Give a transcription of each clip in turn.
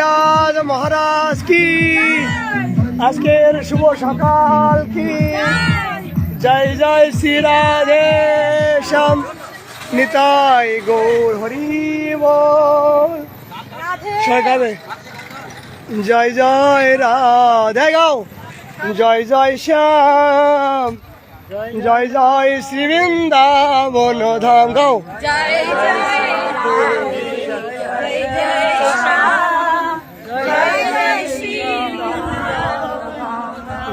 মহারাজ কি? আজকের শুভ সকাল কি? জয় জয় শ্রী রাধে শ্যাম। নিতাই গৌর হরি গাবে জয় জয় রাধে গাও। জয় জয় শ্যাম। জয় জয় শ্রী বৃন্দাবন ধাম গাও। জয় জয়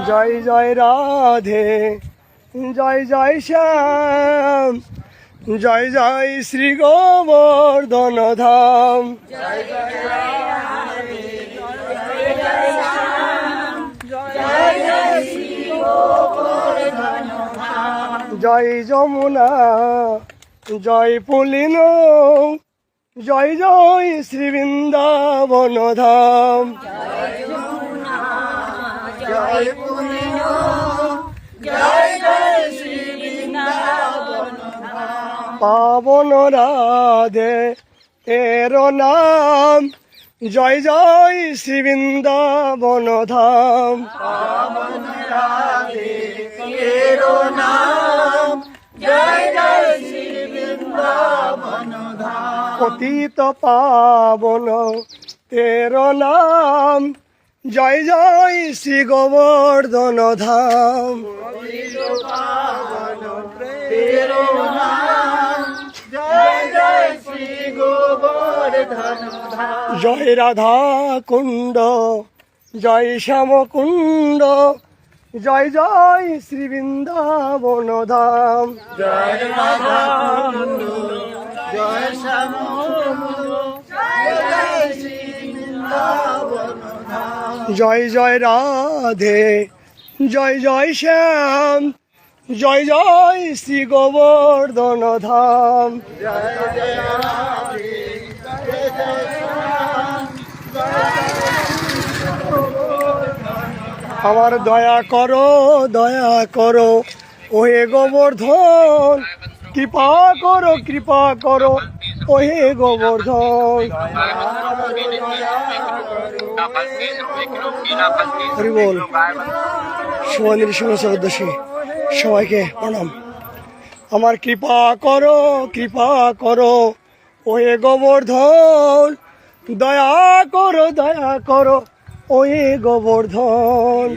জয় জয় রাধে, জয় জয় শ্যাম, জয় জয় শ্রী গোবর্ধন ধাম। জয় যমুনা, জয় পুলিন, জয় জয় শ্রী বৃন্দাবন ধাম। পাবন রাধে এর নাম জয় জয় শ্রী বৃন্দাবন ধাম। পতিত পাবন তের নাম জয় জয় শ্রী গোবর্ধন ধাম। জয় রাধা কুণ্ড জয় শ্যাম কুণ্ড জয় জয় শ্রী বৃন্দাবন ধাম। জয় রাধা জয় রাধে, জয় জয় শ্যাম, জয় জয় শ্রী গোবর্ধন ধাম। আমার দয়া করো দয়া করো, ওহে গোবর্ধন, কৃপা করো কৃপা করো। ওহে গোবর্ধন। হরি বল। সুমন্দির সমস্ত উদ্দেশ্যে সবাইকে প্রণাম। আমার কৃপা করো কৃপা করো, ওহে গোবর্ধন। দয়া করো দয়া করো, ওহে গোবর্ধন।